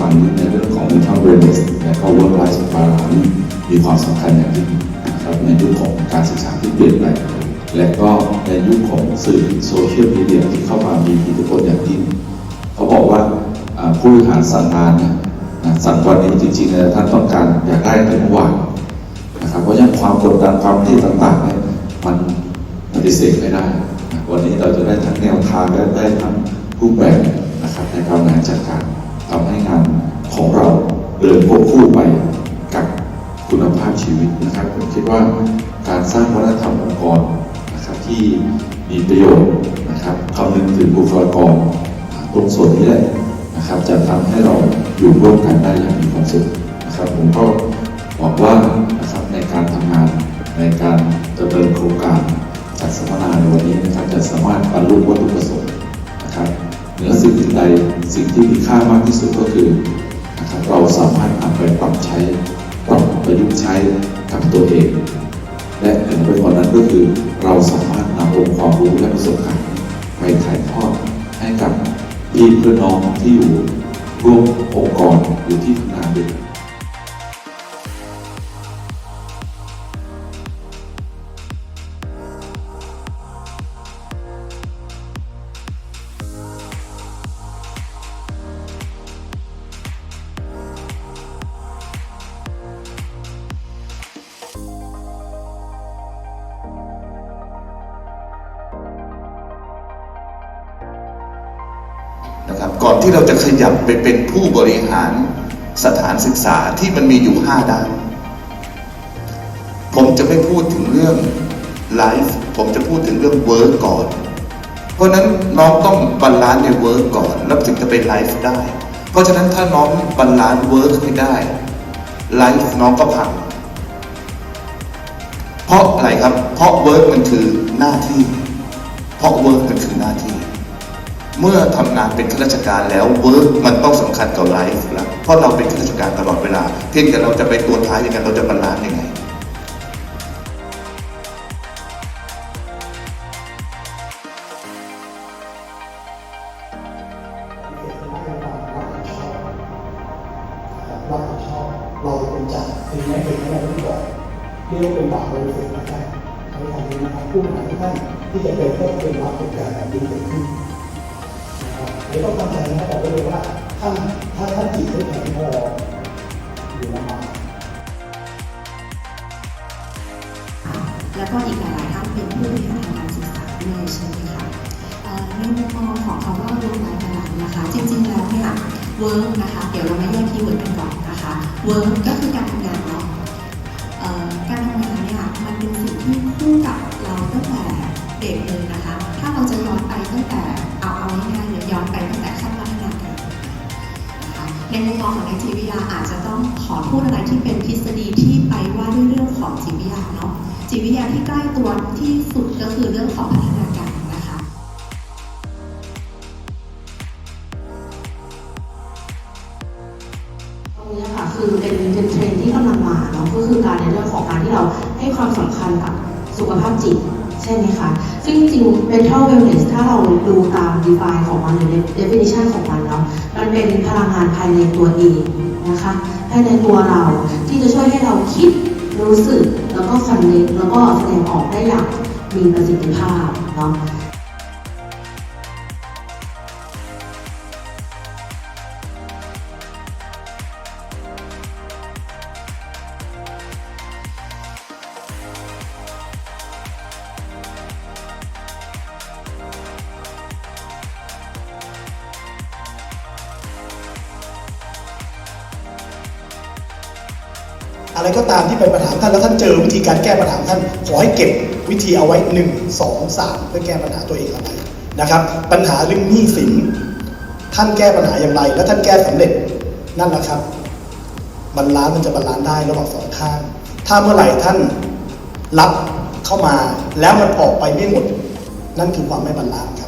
บันในเรื่องของ mental wellness และก็ work life balance มีความสำคัญอย่างยิ่งนะครับในยุคของการศึกษาที่เปลี่ยนแปและก็ในยุคของสื่อโซเชียลมีเดียที่เข้ามามีอิทธิพลอย่างยิ่งเขาบอกว่าผู้บริหารสั่งงานเนี่ยนะสั่งวันนี้จริงๆเนี่ยท่านต้องการอยากได้แต่เมื่อวานนะครับเพราะฉะนั้นความกดดันความที่ต่างๆเนี่ยมันปฏิเสธไม่ได้ วันนี้เราจะได้ทั้งแนวทางและได้ทั้งรูปแบบนะครับในการบริหารจัดการ ทำให้งานของเราเดินควบคู่ไปกับคุณภาพชีวิตนะครับผมคิดว่าการสร้างวัฒนธรรมองค์กรนะครับที่มีประโยชน์นะครับคำนึงถึงบุคลากรตรงส่วนนี้แหละนะครับจะทำให้เราอยู่ร่วมกันได้อย่างมีความสุขนะครับ ผมก็หวังว่านะครับในการทำงานในการดำเนินโครงการจัดสัมมนาในวันนี้นะครับจะสามารถบรรลุวัตถุประสงค์ ใดสิ่งที่มีค่ามากที่สุดก็คือนะครับเราสามารถนำไปปรับใช้ปรับประยุกต์ใช้กับตัวเอง และเหนือไปกว่านั้นก็คือ เราสามารถนำองค์ความรู้และประสบการณ์ไปถ่ายทอดให้กับพี่เพื่อนน้องที่อยู่ร่วมองค์กรอยู่ที่ทำงานด้วย นะครับก่อนที่เราจะขยับไปเป็นผู้บริหารสถานศึกษาที่มันมีอยู่ 5 ด้าน ผมจะไม่พูดถึงเรื่องไลฟ์ผมจะพูดถึงเรื่องเวิร์กก่อน เพราะฉะนั้นน้องต้องบาลานซ์ในเวิร์กก่อน แล้วถึงจะไปไลฟ์ได้ เพราะฉะนั้นถ้าน้องบาลานซ์เวิร์กไม่ได้ไลฟ์น้องก็พังเพราะอะไรครับ เพราะเวิร์กมันคือหน้าที่ เพราะเวิร์กมันคือหน้าที่ เมื่อทำงานเป็นข้าราชการแล้วเวิร์กมันต้องสำคัญกับไลฟ์แล้วเพราะเราเป็นข้าราชการตลอดเวลา เพียงแต่เราจะไปตัวท้ายยังไงเราจะบาลานซ์ยังไงรับผิดชอบเราเป็นจ่าถึงแม้เป็นไม่ได้ที่บอกเรียกว่าเป็นบาปบริสุทธิ์นะครับในทางนี้นะครับผู้บริหารทุกท่านที่จะเป็นก็เป็นรับเป็นการแบบนี้เกิดขึ้น นะครับเดี๋ยวต้องตั้งใจนะบอกไว้เลยว่าท่านถ้าท่านจิตไม่แข็งพออยู่ลำบากแล้วก็อีกหลายๆท่านเป็นผู้บริหารการศึกษาด้วยใช่ไหมคะในมุมมองของคำว่า work life balance นะคะ จริงๆแล้วเนี่ย work นะคะ เดี๋ยวเรามาแยกคีย์เวิร์ดกันก่อนนะคะ work ก็คือการ นคะในมุมมองของนักจิตวิทยาอาจจะต้องขอพูดอะไรที่เป็นทฤษฎีที่ไปว่าด้วยเรื่องของจิตวิทยาเนาะจิตวิทยาที่ใกล้ตัวที่สุดก็คือเรื่องของพัฒนาการนะคะตรงนี้ค่ะคือเป็นเป็นเทรนด์ที่กำลังมาเนาะก็คือการในเรื่องของการที่เราให้ความสำคัญกับสุขภาพจิต ใช่ไหมคะ ซึ่งจริงๆ mental wellness ถ้าเราดูตาม define ของมันหรือ definition ของมันเนาะ มันเป็นพลังงานภายในตัวเองนะคะ ภายในตัวเราที่จะช่วยให้เราคิด รู้สึก แล้วก็ connect แล้วก็แสดงออกได้อย่างมีประสิทธิภาพเนาะ อะไรก็ตามที่เป็นปัญหาท่านแล้วท่านเจอวิธีการแก้ปัญหาท่านขอให้เก็บวิธีเอาไว้หนึ่งสองสามเพื่อแก้ปัญหาตัวเองเอาไว้นะครับ ปัญหาเรื่องหนี้สินท่านแก้ปัญหาอย่างไร และท่านแก้สำเร็จนั่นแหละครับบรรลานมันจะบรรลานได้ระหว่างสองข้าง ถ้าเมื่อไหร่ท่านรับเข้ามาแล้วมันออกไปไม่หมด นั่นคือความไม่บรรลานครับ